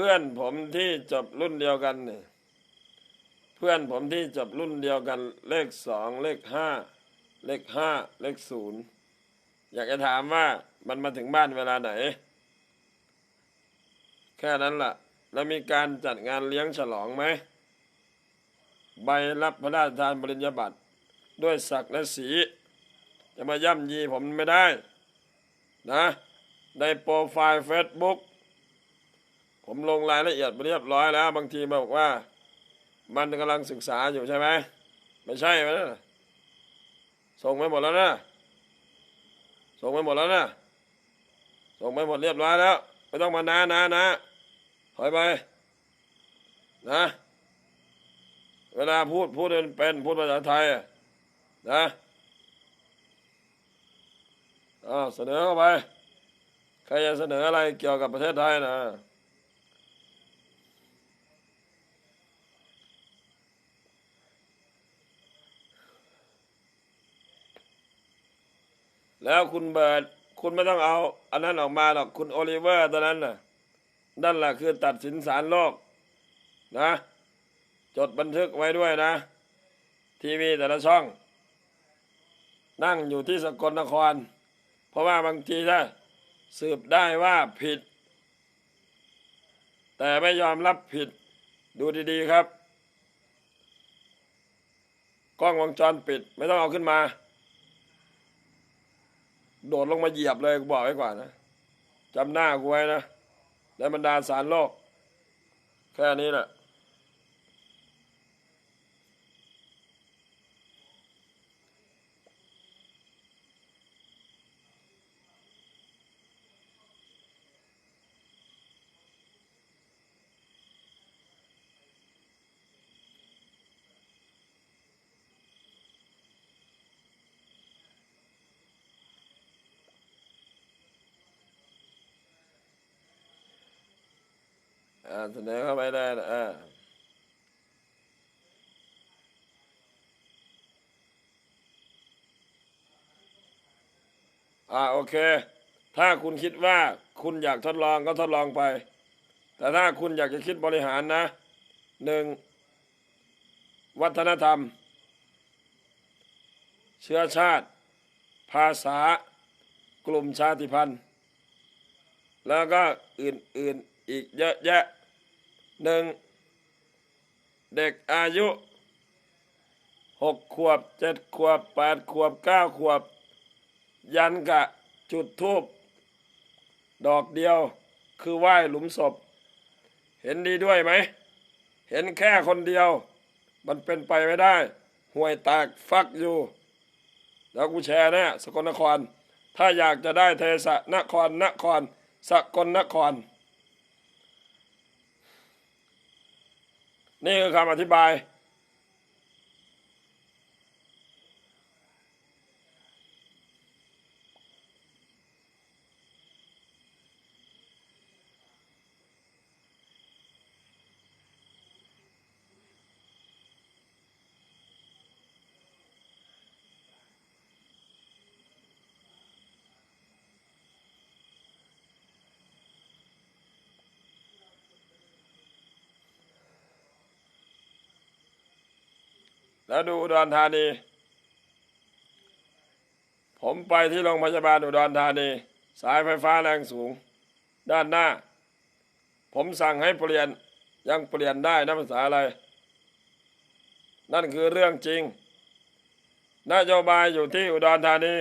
พื่อนผมที่จบรุ่นเดียวกันเนี่ยเพื่อนผมที่จบรุ่นเดียวกัน เลขสองเลขห้าเลขห้าเลขศูนย์อยากจะถามว่ามันมาถึงบ้านเวลาไหน แค่นั้นละ่ะ แล้วมีการจัดงานเลี้ยงฉลองไหมใบรับพระราชทานปริญญาบัตรด้วยศักดิ์และสี จะมาย่ำยีผมไม่ได้ นะในโปรไฟล์เฟซบุ๊ก ผมลงรายละเอียดไปเรียบร้อยแล้ว บางทีมาบอกว่า มันกำลังศึกษาอยู่ใช่ไหมไม่ใช่ไหมนะส่งไปหมดแล้วนะส่งไปหมดแล้วนะส่งไปหมดเรียบร้อยแล้ว ไม่ต้องมานานานะถอยไปนะ เวลาพูดพูดเป็นเป็นพูดภาษาไทยนะอ้าวเสนอเข้าไป ใครจะเสนออะไรเกี่ยวกับประเทศไทยนะ แล้วคุณเบิร์ดคุณไม่ต้องเอา อันนั้นออกมาหรอกคุณโอลิเวอร์ตอนนั้นน่ะนั่นแหละคือตัดสินศาลโลกนะ จดบันทึกไว้ด้วยนะ ทีวีแต่ละช่อง นั่งอยู่ที่สกลนคร เพราะว่าบางทีถ้าสืบได้ว่าผิด แต่ไม่ยอมรับผิดดูดีๆครับ กล้องวงจรปิดไม่ต้องเอาขึ้นมา โดดลงมาเหยียบเลยกูบอกไว้ก่อนนะจำหน้ากูไว้นะในบรรดาสารโลก แค่นี้แหละ เสนอเข้าไปได้นะอ่าอ่าโอเค ถ้าคุณคิดว่าคุณอยากทดลองก็ทดลองไป แต่ถ้าคุณอยากจะคิดบริหารนะหนึ่งวัฒนธรรม เชื้อชาติ ภาษา กลุ่มชาติพันธุ์ แล้วก็อื่นๆอีกเยอะแยะ หนึ่งเด็กอายุหกขวบเจ็ดขวบแปดขวบเก้าขวบ ยันกะจุดทูบดอกเดียวคือไหว้หลุมศพ เห็นดีด้วยไหม เห็นแค่คนเดียว มันเป็นไปไม่ได้ ห่วยแตกฟักอยู่ แล้วกูแชร์น่สกลนคร ถ้าอยากจะได้เทสะนครนคร สกลนคร นี่คือคำอธิบาย แล้วดูอุดรธานี ผมไปที่โรงพยาบาลอุดรธานี สายไฟฟ้าแรงสูง ด้านหน้า ผมสั่งให้เปลี่ยนยังเปลี่ยนได้นะภาษาอะไร นั่นคือเรื่องจริง นโยบายอยู่ที่อุดรธานี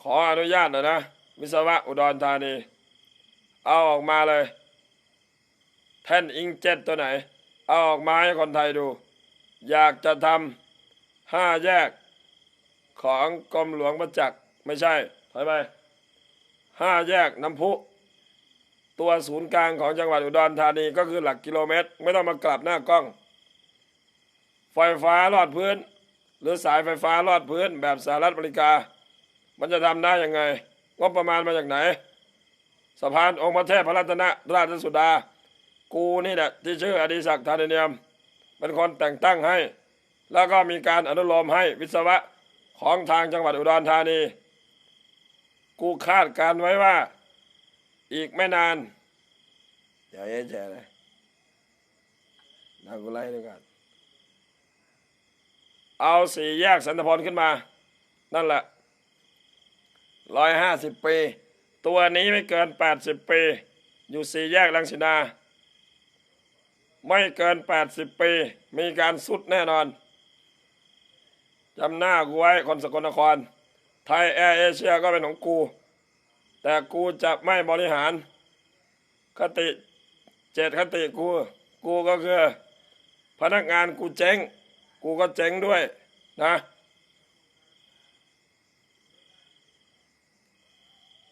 ขออนุญาตหน่อยนะ วิศวะอุดรธานี เอาออกมาเลย แท่นอิงเจ็ตตัวไหน เอาออกมาให้คนไทยดู อยากจะทำห้าแยกของกรมหลวงประจักษ์ไม่ใช่ถอยไปห้าแยกน้ำพุ ตัวศูนย์กลางของจังหวัดอุดรธานีก็คือหลักกิโลเมตร ไม่ต้องมากลับหน้ากล้อง ไฟฟ้าลอดพื้น หรือสายไฟฟ้าลอดพื้นแบบสหรัฐอเมริกา มันจะทำได้ยังไงงบประมาณมาจากไหนสะพานองค์พระเทพพระรัตนราชสุดา กูนี่แหละที่ชื่ออดิศักดิ์ธานเนียม เป็นคนแต่งตั้งให้ แล้วก็มีการอนุโลมให้วิศวะของทางจังหวัดอุดรธานี กูคาดการไว้ว่า อีกไม่นานเดี๋ยวเอ๊ะแจเลยดาวกูไล่ด้วยกัน เอาสี่แยกสันตพลขึ้นมา นั่นแหละร้อยห้าสิบปี ตัวนี้ไม่เกินแปดสิบปี อยู่สี่แยกลังสินา ไม่เกินแปดสิบปี มีการสุดแน่นอน จำหน้ากูไว้คนสกลนคร ไทยแอร์เอเชียก็เป็นของกู แต่กูจะไม่บริหาร คติเจตคติกู กูก็คือ พนักงานกูเจ๊ง กูก็เจ๊งด้วยนะ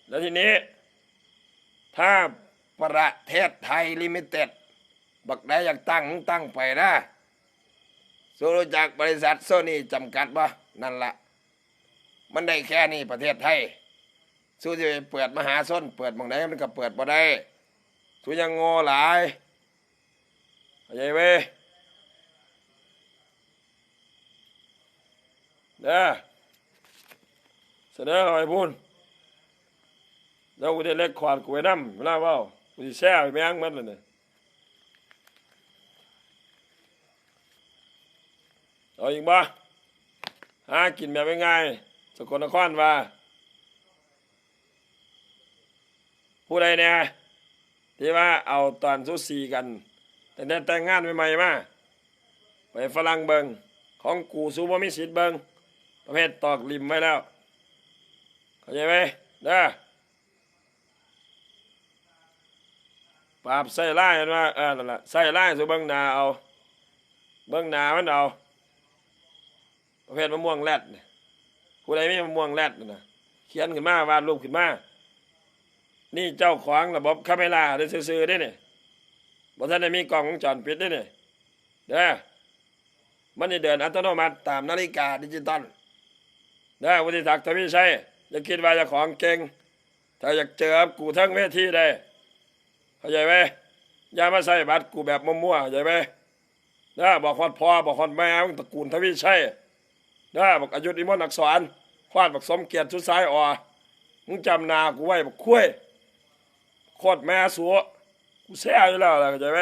แล้วทีนี้ ถ้าประเทศไทยลิมิเต็ด บักได้อยากตั้งมึงตั้งไปนะสู้รู้จักบริษัทโซนี่จำกัดบ่นั่นละมันได้แค่นี้ประเทศไทยสู้จะไปเปิดมหาส้นเปิดบางไหนมันก็เปิดบ่ได้สู้ยังโง่หลายเข้าใจไหมเด้อเสนอเข้าไปพูนแล้วกูจะเล็กขวาดกูไว้น้ำเวลาเว่ากูจะแช่ไปแม่งมันเลยเนี่ย เอาอีกบ่หากินแบบง่ายๆสกลนครว่า ผู้ใดเนี่ยที่ว่าเอาตอนสุสีกัน แต่ได้แต่งงานใหม่ๆมาไปฝรั่งเบิงของกูซูบ่มีสิทธิ์เบิงประเภทตอกริมไว้แล้ว เข้าใจไหมเด้อปราบใส่ไล่กันว่าเออนั่นแหละใส่ไล่สูเบิงนาเอา เบิงนามันเอา ประเภทมะม่วงแรดเนี่ยผู้ใดมีมะม่วงแรดนะเขียนขึ้นมาวาดรูปขึ้นมา นี่เจ้าของระบบคาเมราได้ซื้อได้เนี่ยบ่ท่านได้มีกล้องวงจรปิดได้เนี่ยเด้อมันจะเดินอัตโนมัติตามนาฬิกาดิจิตอลเด้อวุฒิศักดิ์ทวีชัยอย่าคิดว่าจะของเก่งถ้าอยากเจอกูทั้งเวทีได้เข้าใจไหมอย่ามาใส่บัตรกูแบบมั่วๆเข้าใจไหมเด้อบอกคนพ่อบอกคนแม่มึงตระกูลทวีชัย เด้บอกอายุอิมนอักษรควาดบอกสมเกียรติชุดซ้ายอ่อมึงจำนากูไว้บอกคุ้ยโคตรแม่สัวกูแซ่อยู่แล้วล่ะเข้าใจไหม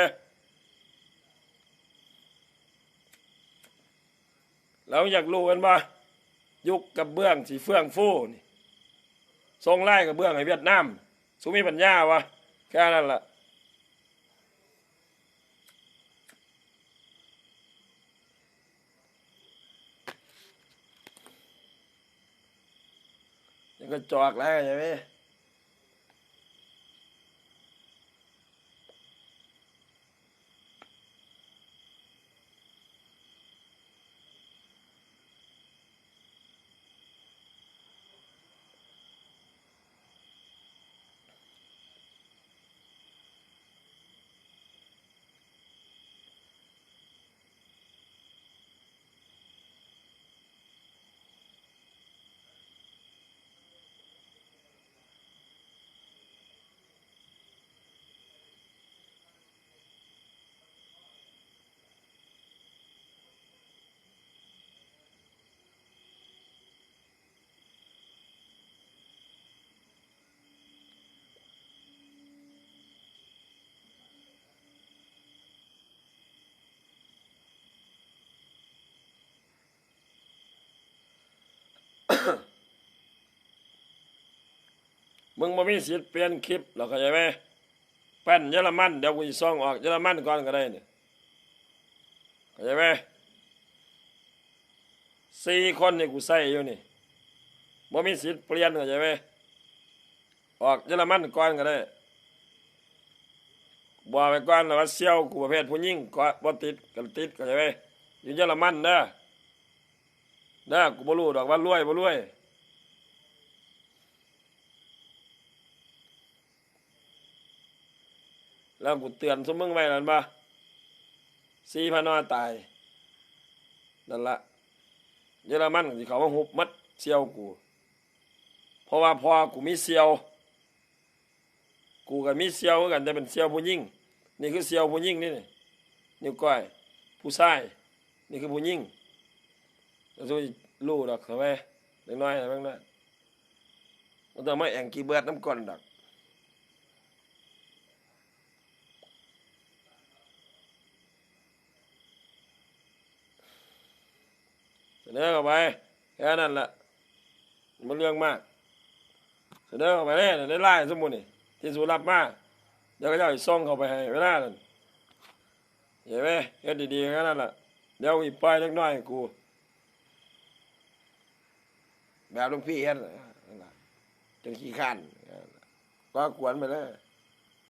แล้วอยากรู้กันว่ายุคกับเบื้องสีเฟื่องฟู่นี่ทรงไล่กับเบื้องให้เวียดนามสุมีปัญญาวะแค่นั้นล่ะ ก็จอกแล้วใช่ไหม มึงมามีสิทธิ์เปลี่ยนคลิปหรอกเข้าใจไหมแป้นเยอรมันเดี๋ยวกูจะซ่องออกเยอรมันก่อนก็ได้เนี่ยเข้าใจไหมสี่คนนี่กูใส่อยู่นี่บ่มีสิทธิ์เปลี่ยนเข้าใจไหมออกเยอรมันก่อนก็ได้บอกไปก่อนแล้วว่าเซี่ยวกูประเภทผู้หญิงก็บ่ติดกันติดเข้าใจไหมอยู่เยอรมันเด้อเด้อกูบ่รู้ดอกว่ารวยบ่รวย แล้วกูเตือนสมมึงไว้นั่นปะสี่พันนอตายนั่นละเยอรมันที่เขามาหุบมัดเซียวกู เพราะว่าพอกูมีเซียว กูกับมีเซียวกันแต่เป็นเซียวผู้หญิงนี่คือเซียวผู้หญิงนี่นี่นิ้วก้อยผู้ชายนี่คือผู้หญิงแล้วจะรู้ดอกเขาไมเล็กน้อยอะไรบ้างนะมันต้องมาแองกีเบิร์ดน้ำก้อนดอก เสนอเข้าไปแค่นั้นแหละมันเรื่องมากเสนอเข้าไปเลยในไล่สมุนี่ที่สูรับมาเดี๋ยวก็จะเอาอีกส่งเข้าไปให้เวลานั้นเห็นไหมเฮ็ดดีๆแค่นั้นแหละเดี๋ยวอีกปล่อยเล็กน้อยกูแบบหลุงพี่เฮ็ดน่ะนั่นล่ะจนขี้ข้านก็กวนไปเลย